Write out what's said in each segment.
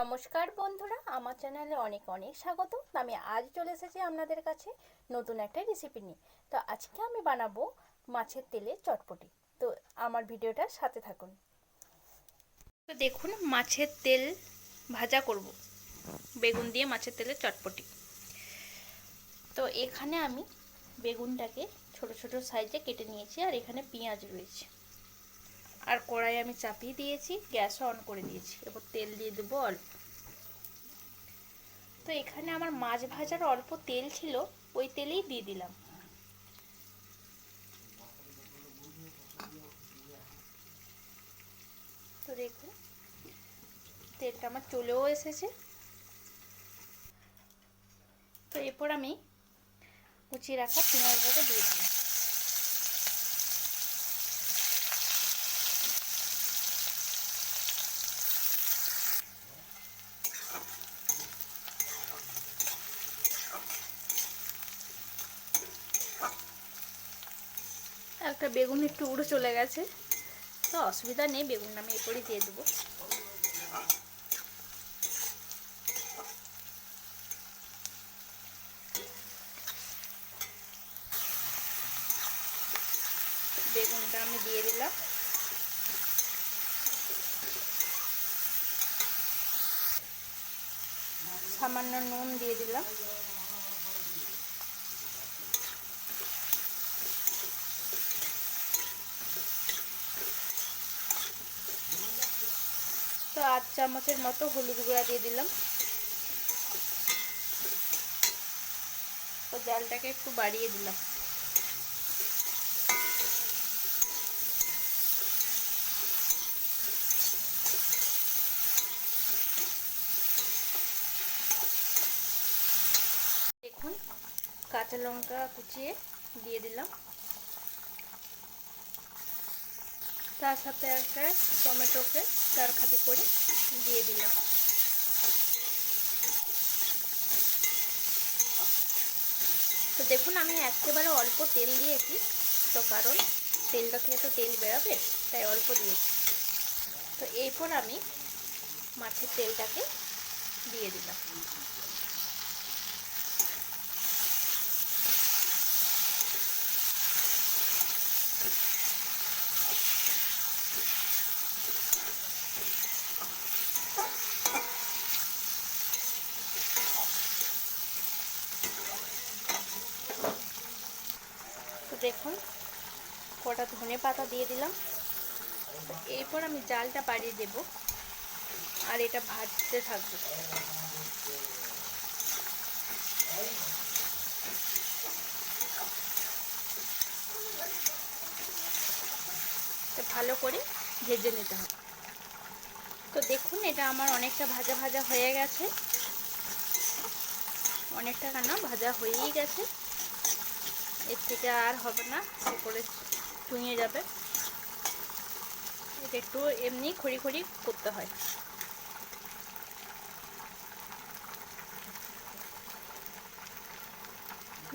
নমস্কার বন্ধুরা, আমার চ্যানেলে অনেক অনেক স্বাগত। আমি আজ চলে এসেছি আপনাদের কাছে নতুন একটা রেসিপি নিয়ে। তো আজকে আমি বানাবো মাছের তেলে চটপটি। তো আমার ভিডিওটার সাথে থাকুন। তো দেখুন, মাছের তেল ভাজা করব। বেগুন দিয়ে মাছের তেলে চটপটি। তো এখানে আমি বেগুনটাকে ছোট ছোট সাইজে কেটে নিয়েছি আর এখানে পেঁয়াজ রয়েছে। আর কড়াই আমি চাপিয়ে দিয়েছি, গ্যাস অন করে দিয়েছি। এবার তেল দিয়ে দেবো অল্প। তো এখানে আমার মাছ ভাজার অল্প তেল ছিল, ওই তেলেই দিয়ে দিলাম। তো দেখুন, তেলটা আমার চলেও এসেছে। তো এরপর আমি কুচিয়ে রাখা পেঁয়াজটাকে দিয়ে দিলাম। একটা বেগুন একটু উড়ে চলে গেছে। তো অসুবিধা নেই, বেগুন আমি এরপরই দিয়ে দেবো। বেগুনটা আমি দিয়ে দিলাম। সামান্য নুন দিয়ে দিলাম। আধ চামচের মতো হলুদ গুঁড়া দিয়ে দিলাম। তো জালটাকে একটু বাড়িয়ে দিলাম। দেখুন, কাঁচা লঙ্কা কুচিয়ে দিয়ে দিলাম। তার সাথে একটা টমেটোকে খাদি করে দিয়ে দিলাম। তো দেখুন, আমি একেবারে অল্প তেল দিয়েছি। তো কারণ তেলটা থেকে তো তেল বেরোবে, তাই অল্প দিয়েছি। তো এরপর আমি মাছের তেলটাকে দিয়ে দিলাম। তো দেখুন। কটা ধনে পাতা দিয়ে দিলাম। এরপর আমি জালটা বাড়িয়ে দেব। আর এটা ভাজতে থাকব। ভালো করে ভেজে নিতে হবে। তো দেখুন, এটা আমার অনেকটা ভাজা ভাজা হয়ে গেছে। অনেকটা কেন ভাজা হয়েই গেছে। এর থেকে আর হবে না, উপরে চুঁয়ে যাবে। এটা একটু এমনি খড়ি খড়ি করতে হয়।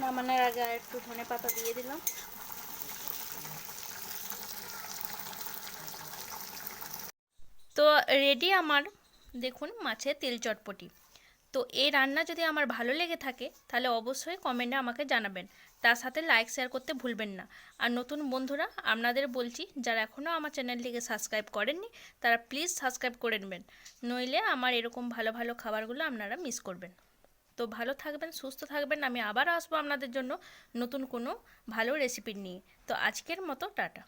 নামানোর আগে আর একটু ধনে পাতা দিয়ে দিলাম। তো রেডি আমার, দেখুন মাছের তেল চটপটি। তো এই রান্না যদি আমার ভালো লেগে থাকে, তাহলে অবশ্যই কমেন্টে আমাকে জানাবেন। তার সাথে লাইক শেয়ার করতে ভুলবেন না। আর নতুন বন্ধুরা, আপনাদের বলছি, যারা এখনও আমার চ্যানেলটিকে সাবস্ক্রাইব করেননি, তারা প্লিজ সাবস্ক্রাইব করে নেবেন। নইলে আমার এরকম ভালো ভালো খাবারগুলো আপনারা মিস করবেন। তো ভালো থাকবেন, সুস্থ থাকবেন। আমি আবার আসব আপনাদের জন্য নতুন কোনো ভালো রেসিপি নিয়ে। তো আজকের মতো, টাটা।